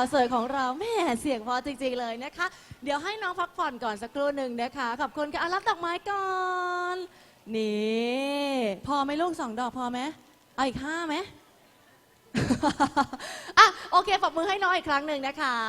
าวสวยของเราแม่เสียงเพอจริงๆเลยนะคะ เดี๋ยวให้น้องพักผ่อนก่อนสักครู่หนึ่งนะคะ ขอบคุณค่ะอะรับดอกไม้ก่อน นี่พอไหมลูกสองดอกพอไหมเอาอีกห้าไหม อะโอเคปรบมือให้น้องอีกครั้งหนึ่งนะคะ